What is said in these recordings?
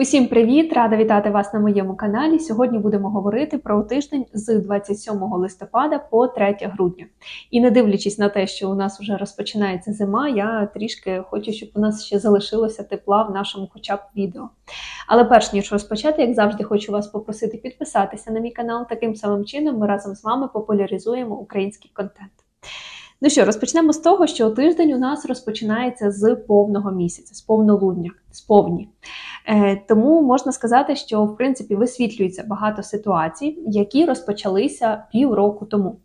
Усім привіт! Рада вітати вас на моєму каналі. Сьогодні будемо говорити про тиждень з 27 листопада по 3 грудня. І не дивлячись на те, що у нас вже розпочинається зима, я трішки хочу, щоб у нас ще залишилося тепла в нашому хоча б відео. Але перш ніж розпочати, як завжди, хочу вас попросити підписатися на мій канал. Таким самим чином ми разом з вами популяризуємо український контент. Ну що, розпочнемо з того, що тиждень у нас розпочинається з повного місяця, з повнолуння, з повні. Е, Тому можна сказати, що в принципі висвітлюється багато ситуацій, які розпочалися півроку тому.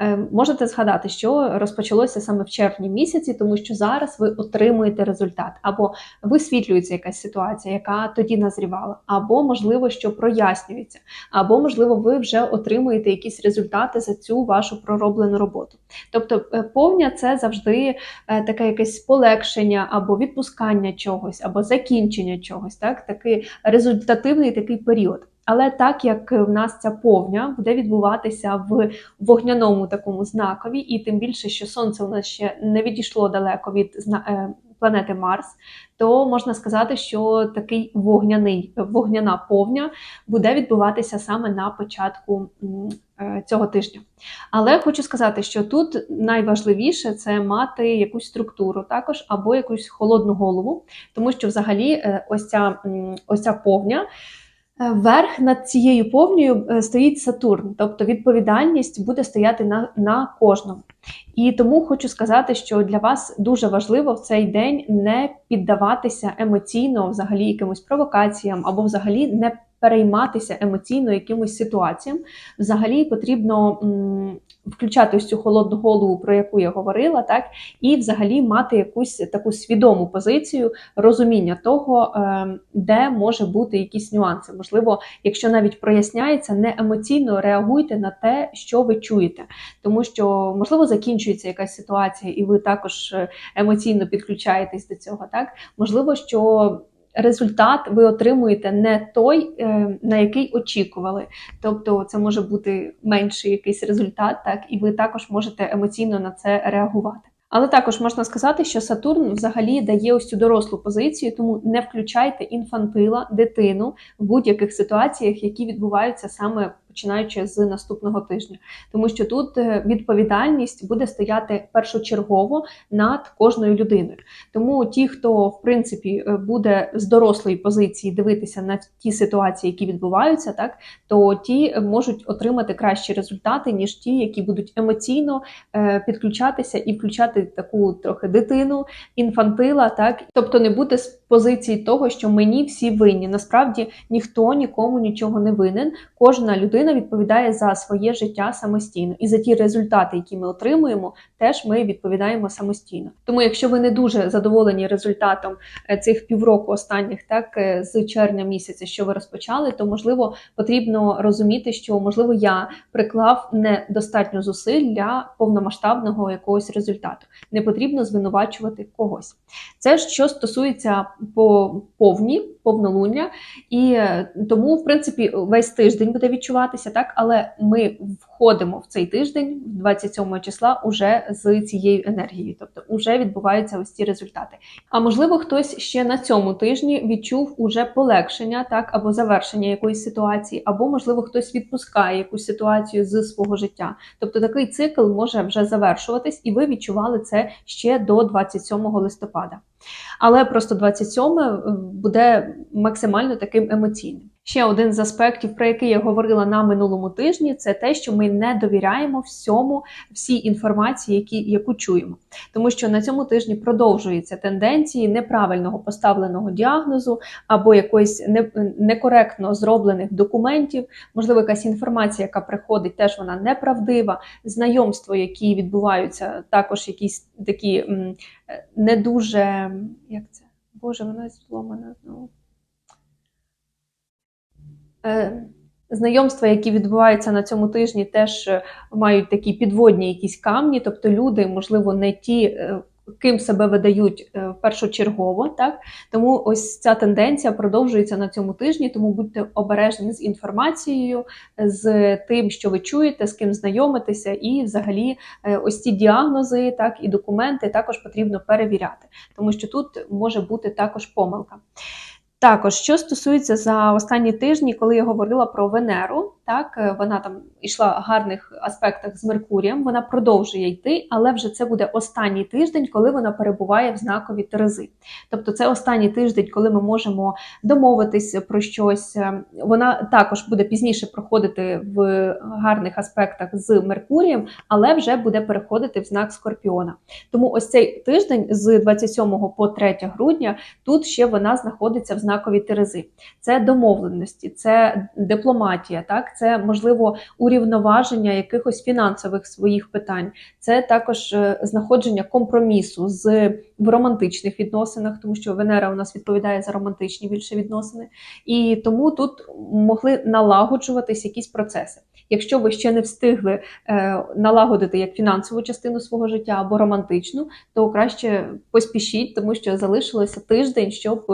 Е, Можете згадати, що розпочалося саме в червні місяці, тому що зараз ви отримуєте результат, або висвітлюється якась ситуація, яка тоді назрівала, або можливо, що прояснюється, або можливо, ви вже отримуєте якісь результати за цю вашу пророблену роботу. Тобто, е, повня це завжди таке якесь полегшення або відпускання чогось, або закінчення чогось, так такий результативний такий період. Але так як в нас ця повня буде відбуватися в вогняному такому знакові, і тим більше, що сонце у нас ще не відійшло далеко від е, планети Марс, то можна сказати, що такий вогняний вогняна повня буде відбуватися саме на початку цього тижня. Але хочу сказати, що тут найважливіше це мати якусь структуру також або якусь холодну голову, тому що взагалі е, ось ця, ось ця повня. е, Верх над цією повнею е, стоїть Сатурн, тобто відповідальність буде стояти на, на кожному. І тому хочу сказати, що для вас дуже важливо в цей день не піддаватися емоційно взагалі якимось провокаціям або взагалі не перейматися емоційно якимось ситуаціям. Взагалі потрібно м, включати ось цю холодну голову, про яку я говорила, так і взагалі мати якусь таку свідому позицію розуміння того, е, де може бути якісь нюанси. Можливо, якщо навіть проясняється, не емоційно реагуйте на те, що ви чуєте, тому що можливо закінчується якась ситуація, і ви також е, емоційно підключаєтесь до цього. Так можливо, що. Результат ви отримуєте не той, е, на який очікували. Тобто, це може бути менший якийсь результат, так і ви також можете емоційно на це реагувати. Але також можна сказати, що Сатурн взагалі дає ось цю дорослу позицію, тому не включайте інфантила, дитину в будь-яких ситуаціях, які відбуваються саме починаючи з наступного тижня, тому що тут е, відповідальність буде стояти першочергово над кожною людиною. Тому ті, хто в принципі е, буде з дорослої позиції дивитися на ті ситуації, які відбуваються, так то ті можуть отримати кращі результати ніж ті, які будуть емоційно е, підключатися і включати таку трохи дитину, інфантила, так тобто не бути з позиції того, що мені всі винні. Насправді ніхто нікому нічого не винен. Кожна людина відповідає за своє життя самостійно, і за ті результати, які ми отримуємо, теж ми відповідаємо самостійно. Тому, якщо ви не дуже задоволені результатом е, цих півроку останніх, так е, з червня місяця, що ви розпочали, то можливо потрібно розуміти, що можливо я приклав недостатньо зусиль для повномасштабного якогось результату. Не потрібно звинувачувати когось. Це ж що стосується по повні повнолуння, і е, тому, в принципі, весь тиждень буде відчуватися так, але ми входимо в цей тиждень, 27 числа, уже з цією енергією, тобто вже відбуваються ось ці результати. А можливо, хтось ще на цьому тижні відчув уже полегшення, так або завершення якоїсь ситуації, або можливо хтось відпускає якусь ситуацію з свого життя. Тобто такий цикл може вже завершуватись, і ви відчували це ще до 27 листопада. Але просто 27 буде максимально таким емоційним. Ще один з аспектів, про який я говорила на минулому тижні, це те, що ми не довіряємо всьому, всій інформації, які, яку чуємо. Тому що на цьому тижні продовжуються тенденції неправильного поставленого діагнозу або якоїсь не, некоректно зроблених документів, можливо, якась інформація, яка приходить, теж вона неправдива, знайомства, які відбуваються, також якісь такі е, не дуже як це? Боже, вона зломана знову. Е, Знайомства, які відбуваються на цьому тижні, теж е, мають такі підводні якісь камні, тобто люди, можливо, не ті, ким себе видають е, першочергово. Так тому ось ця тенденція продовжується на цьому тижні. Тому будьте обережні з інформацією, з тим, що ви чуєте, з ким знайомитеся, і взагалі е, ось ці діагнози, так і документи також потрібно перевіряти, тому що тут може бути також помилка. Також, що стосується за останні тижні, коли я говорила про Венеру, так е, вона там йшла в гарних аспектах з Меркурієм, вона продовжує йти, але вже це буде останній тиждень, коли вона перебуває в знакові Терези. Тобто, це останній тиждень, коли ми можемо домовитись про щось. Е, Вона також буде пізніше проходити в гарних аспектах з Меркурієм, але вже буде переходити в знак Скорпіона. Тому ось цей тиждень з 27 по 3 грудня тут ще вона знаходиться в знакові Терези. Це домовленості, це дипломатія, так це можливо урівноваження якихось фінансових своїх питань. Це також е, знаходження компромісу з в романтичних відносинах, тому що Венера у нас відповідає за романтичні більше відносини, і тому тут могли налагоджуватись якісь процеси. Якщо ви ще не встигли е, налагодити як фінансову частину свого життя або романтичну, то краще поспішіть, тому що залишилося тиждень, щоб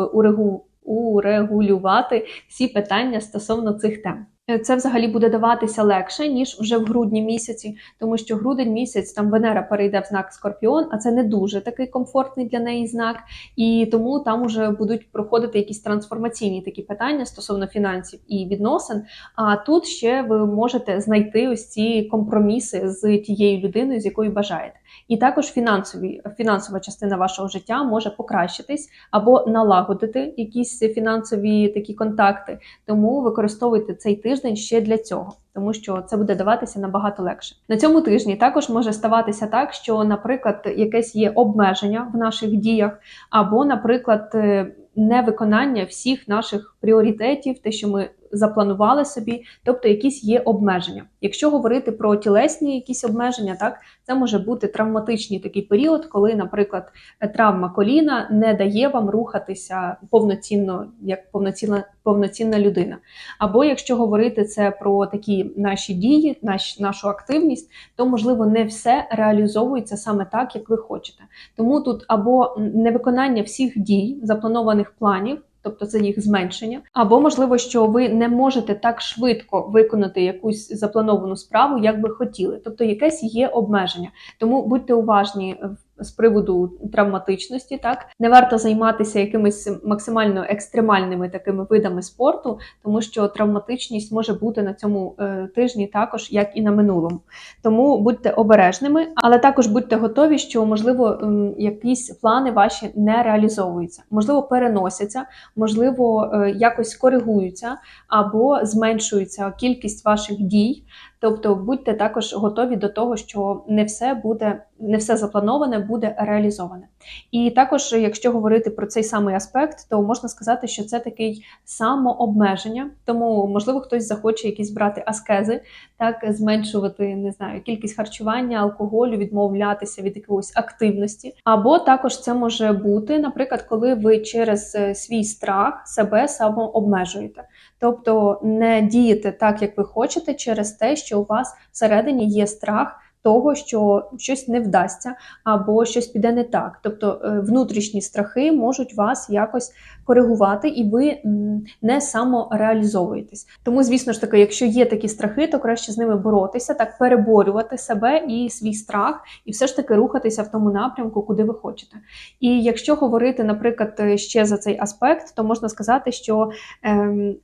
урегулювати всі питання стосовно цих тем. Е, Це взагалі буде даватися легше ніж вже в грудні місяці, тому що грудень місяць там Венера перейде в знак Скорпіон, а це не дуже такий комфортний для неї знак, і тому там вже будуть проходити якісь трансформаційні такі питання стосовно фінансів і відносин. А тут ще ви можете знайти ось ці компроміси з тією людиною, з якою бажаєте. І також фінансові фінансова частина вашого життя може покращитись або налагодити якісь фінансові такі контакти. Тому використовуйте цей тиждень ще для цього, тому що це буде даватися набагато легше. На цьому тижні також може ставатися так, що, наприклад, якесь є обмеження в наших діях, або, наприклад, е, невиконання всіх наших пріоритетів, те, що ми запланували собі, тобто якісь є обмеження. Якщо говорити про тілесні якісь обмеження, так це може бути травматичний такий період, коли, наприклад, травма коліна не дає вам рухатися повноцінно, як повноцінна повноцінна людина. Або якщо говорити це про такі наші дії, наш, нашу активність, то можливо не все реалізовується саме так, як ви хочете. Тому тут або невиконання всіх дій, запланованих планів. Тобто це їх зменшення, або можливо, що ви не можете так швидко виконати якусь заплановану справу, як би хотіли. Тобто якесь є обмеження. Тому будьте уважні з приводу травматичності, так не варто займатися якимись максимально екстремальними такими видами спорту, тому що травматичність може бути на цьому е, тижні також, як і на минулому. Тому будьте обережними, але також будьте готові, що можливо якісь плани ваші не реалізовуються, можливо, переносяться, можливо, е, якось коригуються або зменшується кількість ваших дій. Тобто будьте також готові до того, що не все буде, не все заплановане буде реалізоване. І також, якщо говорити про цей самий аспект, то можна сказати, що це такий самообмеження. Тому, можливо, хтось захоче якісь брати аскези, так зменшувати не знаю, кількість харчування, алкоголю, відмовлятися від якоїсь активності. Або також це може бути, наприклад, коли ви через е, свій страх себе самообмежуєте. Тобто не дієте так, як ви хочете, через те, що у вас всередині є страх того, що щось не вдасться, або щось піде не так. Тобто е, внутрішні страхи можуть вас якось коригувати, і ви не самореалізовуєтесь. Тому, звісно ж таки, якщо є такі страхи, то краще з ними боротися, так переборювати себе і свій страх, і все ж таки рухатися в тому напрямку, куди ви хочете. І якщо говорити, наприклад, ще за цей аспект, то можна сказати, що. Ем,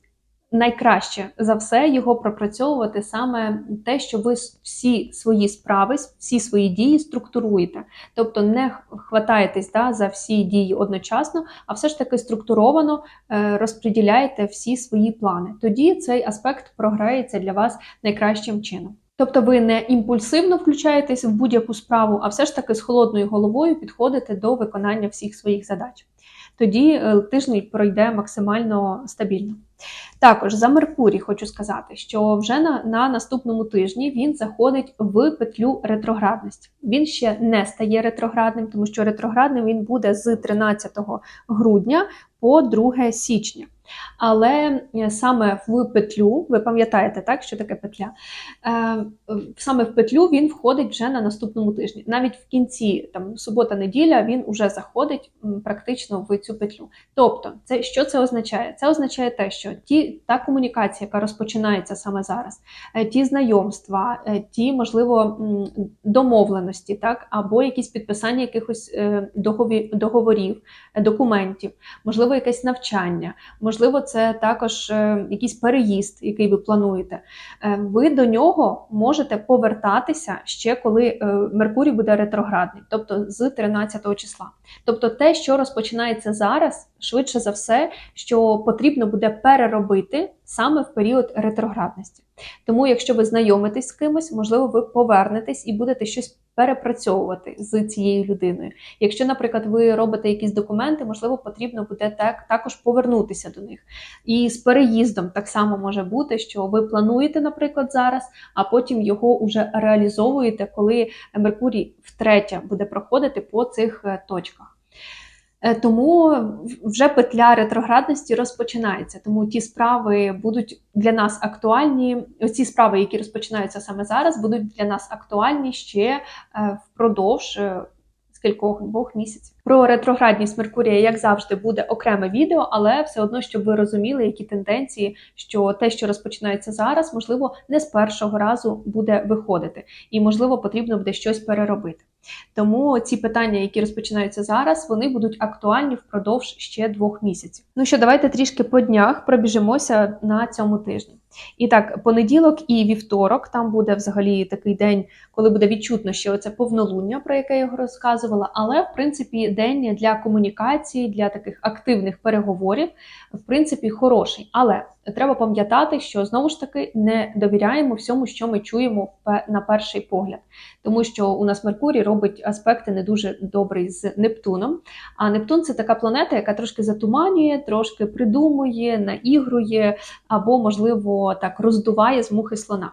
найкраще за все його пропрацьовувати саме те, що ви всі свої справи, всі свої дії структуруєте. Тобто не хватаєтесь да, за всі дії одночасно, а все ж таки структуровано е, розподіляєте всі свої плани. Тоді цей аспект програється для вас найкращим чином. Тобто ви не імпульсивно включаєтесь в будь-яку справу, а все ж таки з холодною головою підходите до виконання всіх своїх задач. Тоді е, тиждень пройде максимально стабільно. Також за Меркурій хочу сказати, що вже на, на наступному тижні він заходить в петлю ретроградності. Він ще не стає ретроградним, тому що ретроградним він буде з 13 грудня по 2 січня. Але е, саме в петлю, ви пам'ятаєте, так, що таке петля? Е, саме в петлю він входить вже на наступному тижні. Навіть в кінці там субота-неділя він вже заходить практично в цю петлю. Тобто, це що це означає? Це означає те, що ті та комунікація, яка розпочинається саме зараз, е, ті знайомства, ті, можливо, домовленості, так, або якісь підписання якихось договорів, документів, можливо, якесь навчання, можливо, це також е, якийсь переїзд, який ви плануєте. Е, Ви до нього можете повертатися ще коли е, Меркурій буде ретроградний, тобто з 13 числа. Тобто, те, що розпочинається зараз, швидше за все, що потрібно буде переробити саме в період ретроградності. Тому, якщо ви знайомитесь з кимось, можливо, ви повернетесь і будете щось перепрацьовувати з цією людиною. Якщо, наприклад, ви робите якісь документи, можливо, потрібно буде так також повернутися до них. І з переїздом так само може бути, що ви плануєте, наприклад, зараз, а потім його вже реалізовуєте, коли Меркурій втретє буде проходити по цих е, точках. Е, Тому вже петля ретроградності розпочинається. Тому ті справи будуть для нас актуальні. Оці справи, які розпочинаються саме зараз, будуть для нас актуальні ще е, впродовж е, скількох двох місяців. Про ретроградність Меркурія, як завжди, буде окреме відео, але все одно, щоб ви розуміли, які тенденції, що те, що розпочинається зараз, можливо, не з першого разу буде виходити, і можливо потрібно буде щось переробити. Тому ці питання, які розпочинаються зараз, вони будуть актуальні впродовж ще двох місяців. Ну що, давайте трішки по днях пробіжимося на цьому тижні. І так, понеділок і вівторок там буде взагалі такий день, коли буде відчутно ще оце повнолуння, про яке я розказувала. Але в принципі день для комунікації, для таких активних переговорів, в принципі, хороший. Але треба пам'ятати, що знову ж таки не довіряємо всьому, що ми чуємо на перший погляд, тому що у нас Меркурій робить аспекти не дуже добрий з Нептуном. А Нептун це така планета, яка трошки затуманює, трошки придумує, наігрує або, можливо, так роздуває з мухи слона.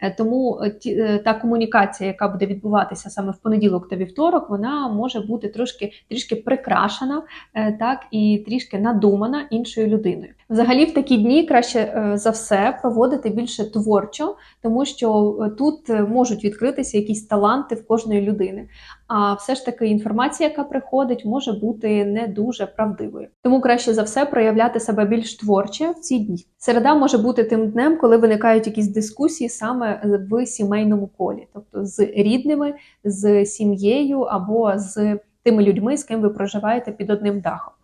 Е, Тому е, е, та комунікація, яка буде відбуватися саме в понеділок та вівторок, вона може бути трошки трішки прикрашена, так і трішки надумана іншою людиною. Взагалі, в такі дні краще за все проводити більше творчо, тому що тут можуть відкритися якісь таланти в кожної людини. А все ж таки інформація, яка приходить, може бути не дуже правдивою. Тому краще за все проявляти себе більш творче в ці дні. Середа може бути тим днем, коли виникають якісь дискусії саме в сімейному колі, тобто з рідними, з сім'єю або з тими людьми, з ким ви проживаєте під одним дахом.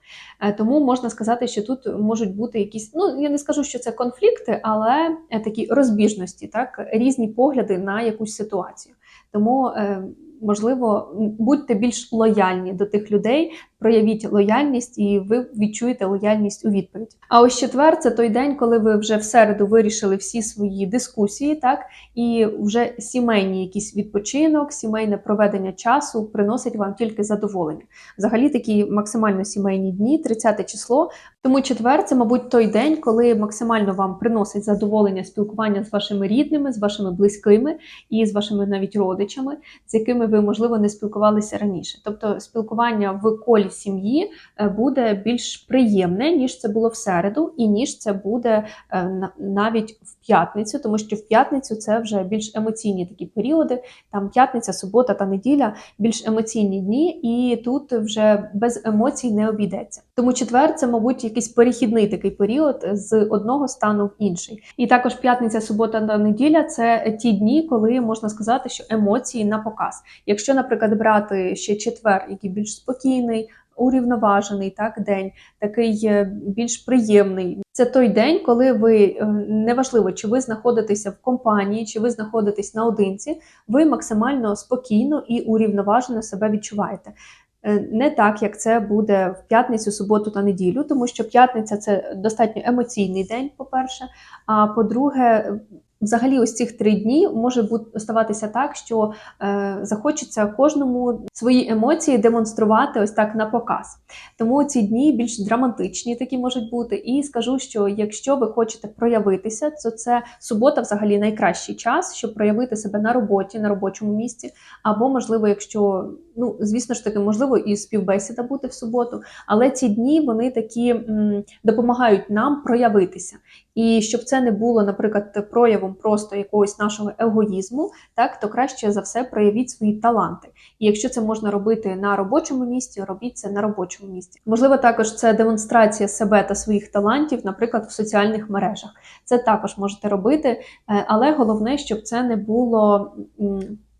Е, Тому можна сказати, що тут можуть бути якісь, ну я не скажу, що це конфлікти, але е, такі розбіжності, так різні погляди на якусь ситуацію. Тому, е, можливо, будьте більш лояльні до тих людей, проявіть лояльність, і ви відчуєте лояльність у відповідь. А ось четвер це той день, коли ви вже в середу вирішили всі свої дискусії, так і вже сімейні якийсь відпочинок, сімейне проведення часу приносить вам тільки задоволення. Взагалі такі максимально сімейні дні, 30 число. Тому четвер це, мабуть, той день, коли максимально вам приносить задоволення спілкування з вашими рідними, з вашими близькими і з вашими навіть родичами, з якими ви, можливо, не спілкувалися раніше. Тобто спілкування в колі сім'ї е, буде більш приємне, ніж це було в середу, і ніж це буде е, навіть в п'ятницю, тому що в п'ятницю це вже більш емоційні такі періоди. Там п'ятниця, субота та неділя більш емоційні дні, і тут вже без емоцій не обійдеться. Тому четвер це, мабуть, якийсь перехідний такий період з одного стану в інший. І також п'ятниця, субота та неділя це ті дні, коли можна сказати, що емоції на показ. Якщо, наприклад, брати ще четвер, який більш спокійний. Урівноважений так день, такий е, більш приємний. Це той день, коли ви е, неважливо, чи ви знаходитеся в компанії, чи ви знаходитесь наодинці, ви максимально спокійно і урівноважено себе відчуваєте. Е, Не так, як це буде в п'ятницю, суботу та неділю, тому що п'ятниця це достатньо емоційний день, по-перше. А по-друге, Взагалі, ось цих три дні може бути ставатися так, що е, захочеться кожному свої емоції демонструвати ось так на показ. Тому ці дні більш драматичні такі можуть бути. І скажу, що якщо ви хочете проявитися, то це субота взагалі найкращий час, щоб проявити себе на роботі, на робочому місці. Або, можливо, якщо ну звісно ж таки, можливо, і співбесіда бути в суботу, але ці дні вони такі м, допомагають нам проявитися. І щоб це не було, наприклад, проявом просто якогось нашого егоїзму, так то краще за все проявіть свої таланти. І якщо це можна робити на робочому місці, робіть це на робочому місці. Можливо, також це демонстрація себе та своїх талантів, наприклад, в соціальних мережах. Це також можете робити, е, але головне, щоб це не було.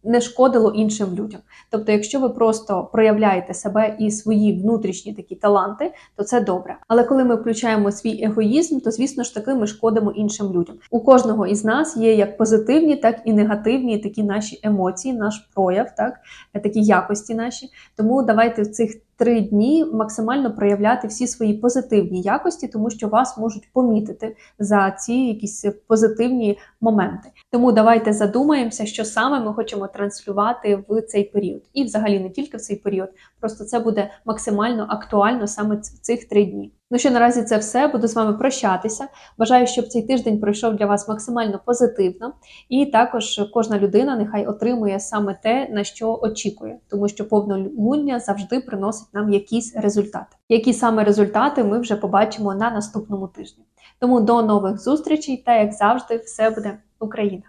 Не шкодило іншим людям. Тобто, якщо ви просто проявляєте себе і свої внутрішні такі таланти, то це добре. Але коли ми включаємо свій егоїзм, то звісно ж таки ми шкодимо іншим людям. У кожного із нас є як позитивні, так і негативні такі наші емоції, наш прояв, так такі якості наші. Тому давайте в цих три дні максимально проявляти всі свої позитивні якості, тому що вас можуть помітити за ці якісь позитивні моменти. Тому давайте задумаємося, що саме ми хочемо транслювати в цей період, і взагалі не тільки в цей період. Просто це буде максимально актуально саме в цих три дні. Ну що наразі це все. Буду з вами прощатися. Бажаю, щоб цей тиждень пройшов для вас максимально позитивно, і також кожна людина нехай отримує саме те, на що очікує, тому що повнолуння завжди приносить нам якісь результати. Які саме результати ми вже побачимо на наступному тижні. Тому до нових зустрічей та як завжди, все буде Україна!